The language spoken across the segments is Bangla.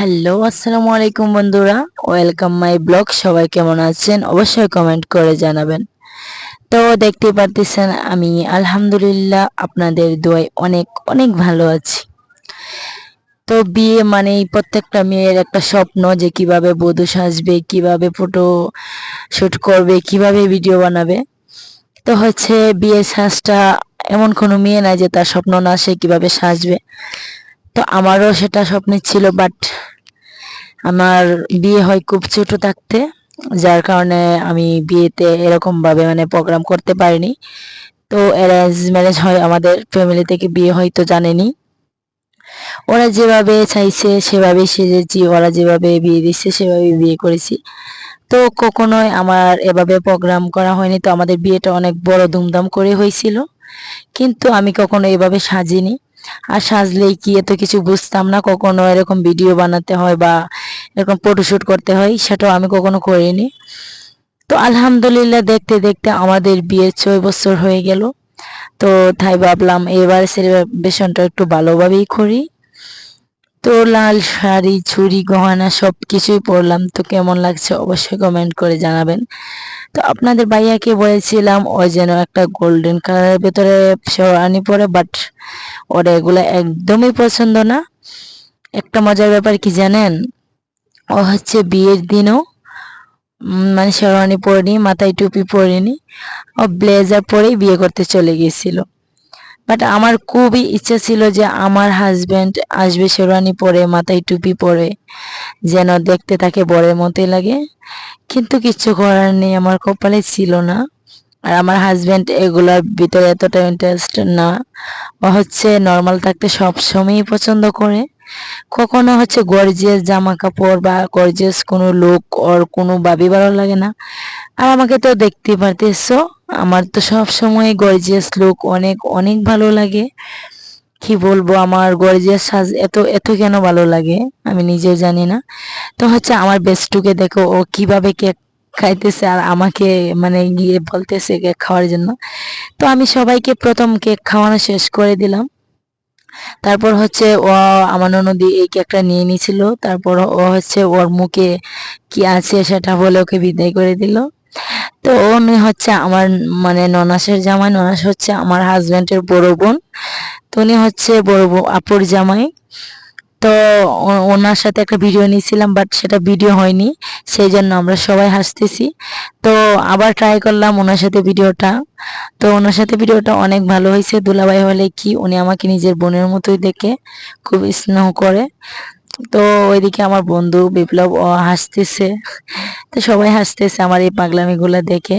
হ্যালো আসসালামু আলাইকুম বন্ধুরা। ওয়েলকাম মাই ব্লগ সবাই কেমন আছেন? অবশ্যই কমেন্ট করে জানাবেন। তো দেখতে পারতেছেন আমি, আলহামদুলিল্লাহ, আপনাদের দোয়ায় অনেক অনেক ভালো আছি। তো বিয়ে মানে প্রত্যেকটা মেয়ের একটা স্বপ্ন যে কীভাবে বধূ সাজবে, কীভাবে ফটো শুট করবে, কীভাবে ভিডিও বানাবে। তো হচ্ছে বিয়ে সাজটা এমন কোনো মেয়ে নাই যে তার স্বপ্ন না সে কীভাবে সাজবে। তো আমারও সেটা স্বপ্ন ছিল বাট আমার বিয়ে হয় খুব ছোট থাকতে, যার কারণে আমি বিয়েতে এরকম ভাবে মানে প্রোগ্রাম করতে পারিনি। তো অ্যারেঞ্জ ম্যারেজ হয় আমাদের ফ্যামিলি থেকে বিয়ে হয় তো জানেনি। ওরা যেভাবে চাইছে সেভাবে সেজেছি, ওরা যেভাবে বিয়ে দিচ্ছে সেভাবে বিয়ে করেছি। তো কখনোই আমার এভাবে প্রোগ্রাম করা হয়নি, তো আমাদের বিয়েটা অনেক বড় ধুমধাম করে হয়েছিল। কিন্তু আমি কখনো এভাবে সাজিনি। আর সাজলেই কি এত কিছু বুঝতাম না কখনো এরকম ভিডিও বানাতে হয় বা এরকম ফটোশুট করতে হয়, সেটাও আমি কখনো করিনি। তো আলহামদুলিল্লাহ দেখতে দেখতে আমাদের বিয়ের ছয় বছর হয়ে গেল। তো তাই ভাবলাম এবার সেলিব্রেশনটা একটু ভালোভাবেই করি। তো লাল শাড়ি ছুরি গহনা সব কিছুই পরলাম। তো কেমন লাগছে অবশ্যই কমেন্ট করে জানাবেন। তো আপনাদের ভাইয়াকে বলেছিলাম ও যেন একটা গোল্ডেন কালারের ভেতরে শেরওয়ানি পরে বাট ওর এগুলো একদমই পছন্দ না। একটা মজার ব্যাপার কি জানেন? ও হচ্ছে বিয়ের দিনও মানে শেরওয়ানি পরেনি, মাথায় টুপি পরেনি। ও ব্লেজার পরেই বিয়ে করতে চলে গিয়েছিল। বাট আমার খুবই ইচ্ছা ছিল যে আমার হাজব্যান্ড আসবে শেরওয়ানি পরে, মাথায় টুপি পরে, যেন দেখতে তাকে বরের মতোই লাগে। কিন্তু কিচ্ছু করার নেই, আমার কপালে ছিল না। আর আমার হাজব্যান্ড এগুলোর ভিতরে এতটা ইন্টারেস্ট না। ও হচ্ছে নর্মাল থাকতে সব সময়ই পছন্দ করে। কখনো হচ্ছে গর্জিয়াস জামা কাপড় বা গর্জিয়াস কোনো লোক ওর কোনো ভাবি ভালো লাগে না। আর আমাকে তো দেখতে পারতেছো। আমার তো সব সময় গর্জিয়াস লুক অনেক অনেক ভালো লাগে। কি বলব, আমার গর্জিয়াস সাজ, এত এত কেন ভালো লাগে, আমি নিজেও জানি না। তো হচ্ছে আমার বেস্টুকে দেখো, ও কীভাবে কেক খাইতেছে আর আমাকে মানে গিয়ে বলতেছে কেক খাওয়ার জন্য। তো আমি সবাইকে প্রথম কেক খাওয়ানো শেষ করে দিলাম। তারপর হচ্ছে ও আমার ননদি এই কেকটা নিয়ে নিছিল। তারপর ও হচ্ছে ওর মুখে কি আছে সেটা বলে ওকে বিদায় করে দিল। তো উনি হচ্ছে আমার মানে ননাসের জামাই, ননাস হচ্ছে আমার হাজব্যান্ডের বড় বোন। তো উনি হচ্ছে বড় আপুর জামাই। তো ওনার সাথে একটা ভিডিও নিয়েছিলাম বাট সেটা ভিডিও হয়নি। সেই জন্য আমরা সবাই হাসতেছি। তো আবার ট্রাই করলাম ওনার সাথে ভিডিওটা তো ওনার সাথে ভিডিওটা অনেক ভালো হয়েছে। দুলাভাই হলে কি উনি আমাকে নিজের বোনের মতোই দেখে, খুব স্নেহ করে। তো ওইদিকে আমার বন্ধু বিপ্লব, ও হাসতেছে। তো সবাই হাসতেছে আমার এই পাগলামিগুলো দেখে।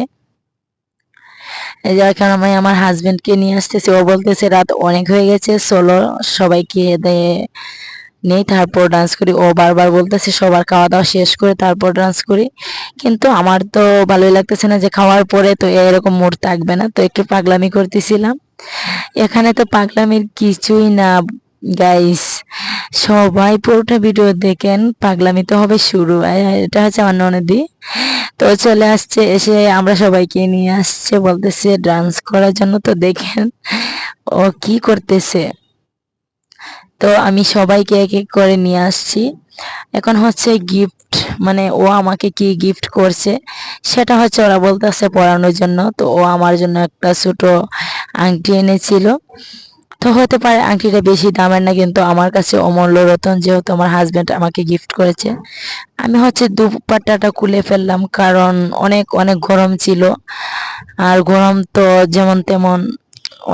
যার কারণে আমি আমার হাজবেন্ডকে নিয়ে আসতেছি, ও বলতেছে, রাত অনেক হয়ে গেছে, চলো সবাইকে নেই। তারপর ডান্স করি। ও বারবার বলতেছে, সবার খাওয়া দাওয়া শেষ করে তারপর ডান্স করি। কিন্তু আমার তো ভালোই লাগতেছে না যে খাওয়ার পরে তো এরকম মোড় থাকবে না। তো একটু পাগলামি করতেছিলাম। এখানে তো পাগলামির কিছুই না। গাইস সবাই পুরোটা ভিডিও দেখেন। পাগলামি তো হবে শুরু। এটা হচ্ছে আমার ননদি। তো চলে আসছে, এসে আমরা সবাইকে নিয়ে আসছে, বলতেছে ডান্স করার জন্য। তো দেখেন, ও কি করতেছে। তো আমি সবাইকে এক এক করে নিয়ে আসছি। এখন হচ্ছে গিফট মানে ও আমাকে কি গিফট করছে, সেটা হচ্ছে ওরা বলতেছে পড়ানোর জন্য। তো ও আমার জন্য একটা ছোট আংটি এনেছিল। তো হতে পারে আংটিটা বেশি দামের না, কিন্তু আমার কাছে অমূল্য রতন যেহেতু আমার হাজব্যান্ড আমাকে গিফট করেছে। আমি হচ্ছে দুপাট্টাটা খুলে ফেললাম, কারণ অনেক অনেক গরম ছিল। আর গরম তো যেমন তেমন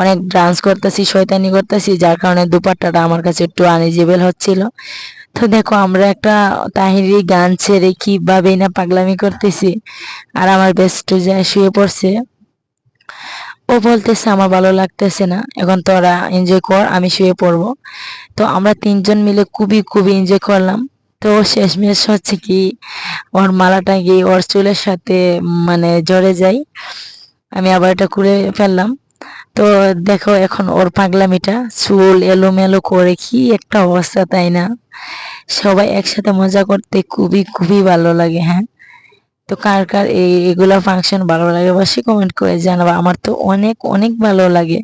অনেক ডান্স করতেছি, শয়তানি করতেছি, যার কারণে দুপাট্টাটা আমার কাছে একটু আনইজেবল হচ্ছিল। তো দেখো, আমরা একটা তাহিরি গান ছেড়ে কীভাবে না পাগলামি করতেছি, আর আমার বেস্ট শুয়ে পড়ছে। ও বলতেছে, আমার ভালো লাগতেছে না। এখন তোরা এনজয় কর, আমি শুয়ে পড়ব। তো আমরা তিনজন মিলে খুবই খুবই এনজয় করলাম। তো শেষ শেষমেশ হচ্ছে কি, ওর মালাটা গিয়ে ওর চুলের সাথে মানে জড়ে যাই আমি আবার এটা করে ফেললাম। তো দেখো এখন ওর পাগলামিটা, চুল এলোমেলো করে কি একটা অবস্থা, তাই না? সবাই একসাথে মজা করতে খুবই খুবই ভালো লাগে হ্যাঁ? তো কার কার এই, এগুলা ফাংশন ভালো লাগে অবশ্যই কমেন্ট করে জানাব। আমার তো অনেক অনেক ভালো লাগে।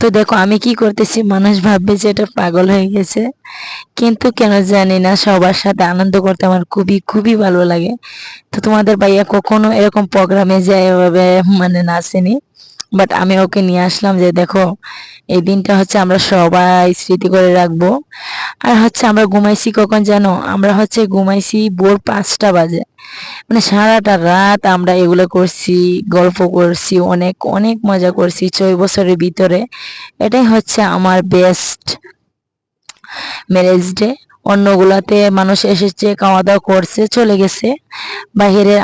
তো দেখো, আমি কি করতেছি, মানুষ ভাববে যে এটা পাগল হয়ে গেছে। কিন্তু কেন জানি না, সবার সাথে আনন্দ করতে আমার খুবই খুবই ভালো লাগে। তো তোমাদের ভাইয়া কখনো এরকম প্রোগ্রামে যায় এভাবে মানে নাচেনি বাট আমি ওকে নিয়ে আসলাম যে দেখো, এই দিনটা হচ্ছে আমরা সবাই স্মৃতি করে রাখব। আর হচ্ছে আমরা ঘুমাইছি কখন জানো? আমরা হচ্ছে ঘুমাইছি ভোর পাঁচটা বাজে। মানে সারাটা রাত আমরা এগুলো করছি, গল্প করছি, অনেক অনেক মজা করছি ছয় বছরের ভিতরে। এটাই হচ্ছে আমার বেস্ট ম্যারেজ ডে অন্যগুলাতে মানুষ এসেছে খাওয়া দাওয়া করছে, চলে গেছে। বাহিরের